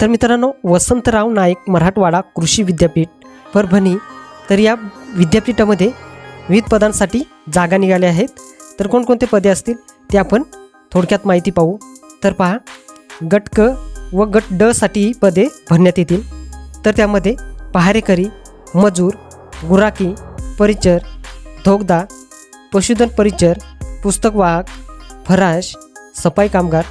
तर मित्रांनो वसंतराव नाईक मराठवाडा कृषी विद्यापीठ परभणी. तर या विद्यापीठामध्ये विविध पदांसाठी जागा निघाल्या आहेत. तर कोणकोणते पदे असतील ते आपण थोडक्यात माहिती पाहू. तर पहा गट क व गट ड साठी पदे भरण्यात येतील. तर त्यामध्ये पहारेकरी मजूर गुराकी परिचर धोगदा पशुधन परिचर पुस्तकवाहक फराश सफाई कामगार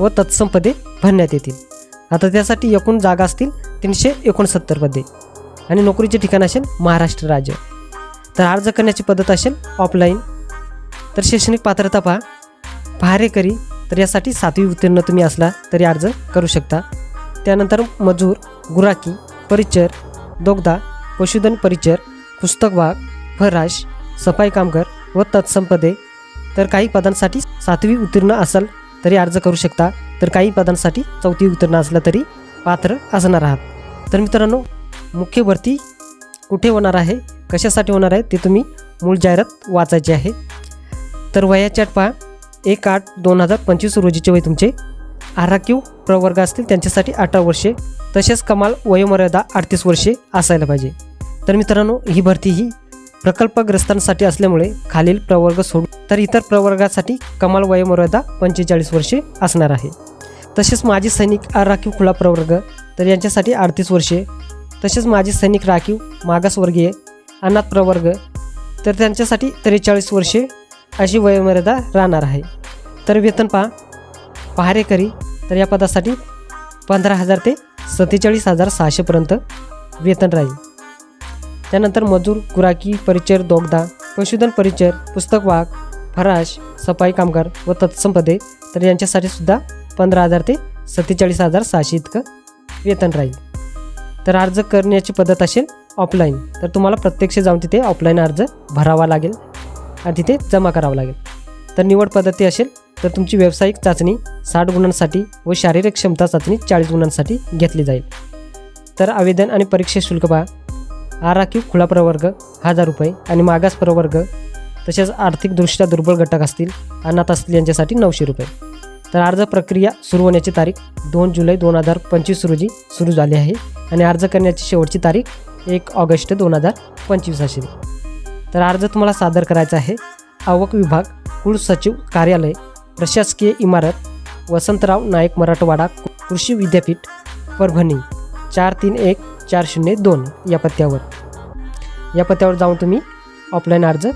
व तत्सम पदे भरण्यात येतील. आता त्यासाठी एकूण जागा असतील तीनशे एकोणसत्तर पदे. आणि नोकरीचे ठिकाण असेल महाराष्ट्र राज्य. तर अर्ज करण्याची पद्धत असेल ऑफलाईन तर शैक्षणिक पात्रता पहा. पहारेकरी तर यासाठी सातवी उत्तीर्ण तुम्ही असला तरी अर्ज करू शकता. त्यानंतर मजूर गुराकी परिचर दोगदा पशुधन परिचर पुस्तक फराश सफाई कामगार व तत्संपदे तर काही पदांसाठी सातवी उत्तीर्ण असाल तरी अर्ज करू शकता. तर काही पदांसाठी चौथी उत्तीर्ण असला तरी पात्र असणार आहात. तर मित्रांनो मुख्य भरती कुठे होणार आहे? कशासाठी होणार आहे? ते तुम्ही मूळ जाहिरात वाचायची आहे. तर वयाची पहा. एक आठ दोन हजार पंचवीस रोजीचे वय तुमचे. आराखीव प्रवर्ग असतील त्यांच्यासाठी अठरा वर्षे. तसेच कमाल वयोमर्यादा अडतीस वर्षे असायला पाहिजे. तर मित्रांनो ही भरती ही प्रकल्पग्रस्तांसाठी असल्यामुळे खालील प्रवर्ग सोडून तर इतर प्रवर्गासाठी कमाल वयोमर्यादा पंचेचाळीस वर्षे असणार आहे. तसेच माजी सैनिक राखीव खुला प्रवर्ग तर यांच्यासाठी अडतीस वर्षे. तसेच माजी सैनिक राखीव मागासवर्गीय अनाथ प्रवर्ग तर त्यांच्यासाठी त्रेचाळीस वर्षे अशी वयोमर्यादा राहणार आहे. तर वेतन पहा. पहारेकरी तर या पदासाठी पंधरा हजार ते सत्तेचाळीस हजार सहाशेपर्यंत वेतन राहील. त्यानंतर मजूर गुराकी परिचर दोगदा पशुधन परिचर पुस्तक वाहक फराश सफाई कामगार व तत्सम पदे तर यांच्यासाठी सुद्धा पंधरा हजार ते सत्तेचाळीस हजार सहाशे इतकं वेतन राहील. तर अर्ज करण्याची पद्धत असेल ऑफलाईन तर तुम्हाला प्रत्यक्ष जाऊन तिथे ऑफलाईन अर्ज भरावा लागेल आणि तिथे जमा करावा लागेल. तर निवड पद्धती असेल तर तुमची व्यावसायिक चाचणी साठ गुणांसाठी व शारीरिक क्षमता चाचणी चाळीस गुणांसाठी घेतली जाईल. तर आवेदन आणि परीक्षा शुल्क पहा. आराखीव खुला प्रवर्ग हजार रुपये आणि मागास प्रवर्ग तसेच आर्थिकदृष्ट्या दुर्बल घटक असतील अनाथ असतील यांच्यासाठी नऊशे रुपये. तर अर्ज प्रक्रिया सुरू होण्याची तारीख दोन जुलै दोन हजार पंचवीस रोजी सुरू झाली आहे आणि अर्ज करण्याची शेवटची तारीख एक ऑगस्ट दोन हजार पंचवीस असेल तर अर्ज तुम्हाला सादर करायचा आहे. आवक विभाग कुलसचिव कार्यालय प्रशासकीय इमारत वसंतराव नाईक मराठवाडा कृषी विद्यापीठ परभणी चार तीन एक चार शून्य दोन या पत्त्यावर. या पत्त्यावर जाऊन तुम्ही ऑफलाईन अर्ज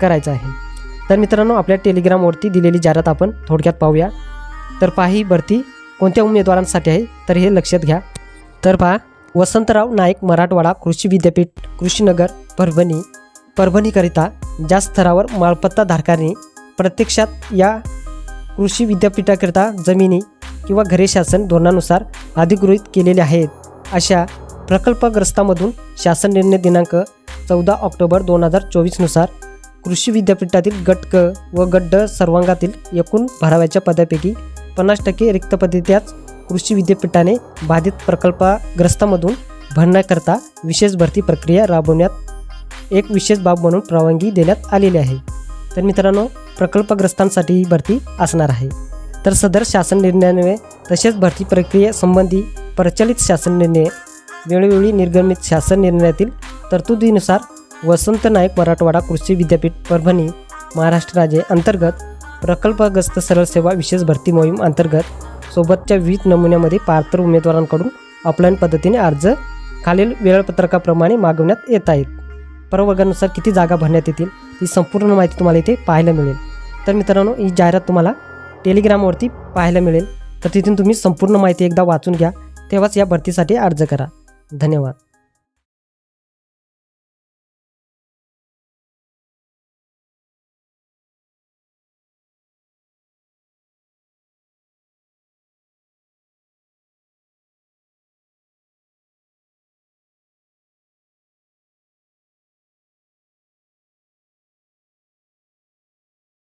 करायचा आहे. तर मित्रांनो आपल्या टेलिग्रामवरती दिलेली जाहिरात आपण थोडक्यात पाहूया. तर पहा ही भरती कोणत्या उमेदवारांसाठी आहे? तर हे लक्षात घ्या. तर पहा वसंतराव नाईक मराठवाडा कृषी विद्यापीठ कृषीनगर परभणी. परभणीकरिता ज्या स्तरावर मालपत्ताधारकांनी प्रत्यक्षात या कृषी विद्यापीठाकरिता जमिनी किंवा घरे शासन धोरणानुसार अधिगृहित केलेले आहेत अशा प्रकल्पग्रस्तामधून शासन निर्णय दिनांक चौदा ऑक्टोबर दोन हजार चोवीसनुसार कृषी विद्यापीठातील गट क व गड्ड सर्वांगातील एकूण भराव्याच्या पदापैकी पन्नास टक्के रिक्त त्याच कृषी विद्यापीठाने बाधित प्रकल्पग्रस्तामधून भरण्याकरता विशेष भरती प्रक्रिया राबवण्यात एक विशेष बाब म्हणून परवानगी देण्यात आलेली आहे. तर मित्रांनो प्रकल्पग्रस्तांसाठी ही भरती असणार आहे. तर सदर शासन निर्णयान्वये तसेच भरती प्रक्रियेसंबंधी प्रचलित शासन निर्णय वेळोवेळी निर्गमित शासन निर्णयातील तरतुदीनुसार वसंत नाईक मराठवाडा कृषी विद्यापीठ परभणी महाराष्ट्र राज्य अंतर्गत प्रकल्पग्रस्त सरळ सेवा विशेष भरती मोहीम अंतर्गत सोबतच्या विविध नमुन्यामध्ये पात्र उमेदवारांकडून ऑफलाईन पद्धतीने अर्ज खालील वेळापत्रकाप्रमाणे मागवण्यात येत आहेत. प्रवर्गानुसार किती जागा भरण्यात येतील ती संपूर्ण माहिती तुम्हाला इथे पाहायला मिळेल. तर मित्रांनो ही जाहिरात तुम्हाला टेलिग्रामवरती पाहायला मिळेल. तर तिथून तुम्ही संपूर्ण माहिती एकदा वाचून घ्या. तेव्हाच या भरतीसाठी अर्ज करा. धन्यवाद.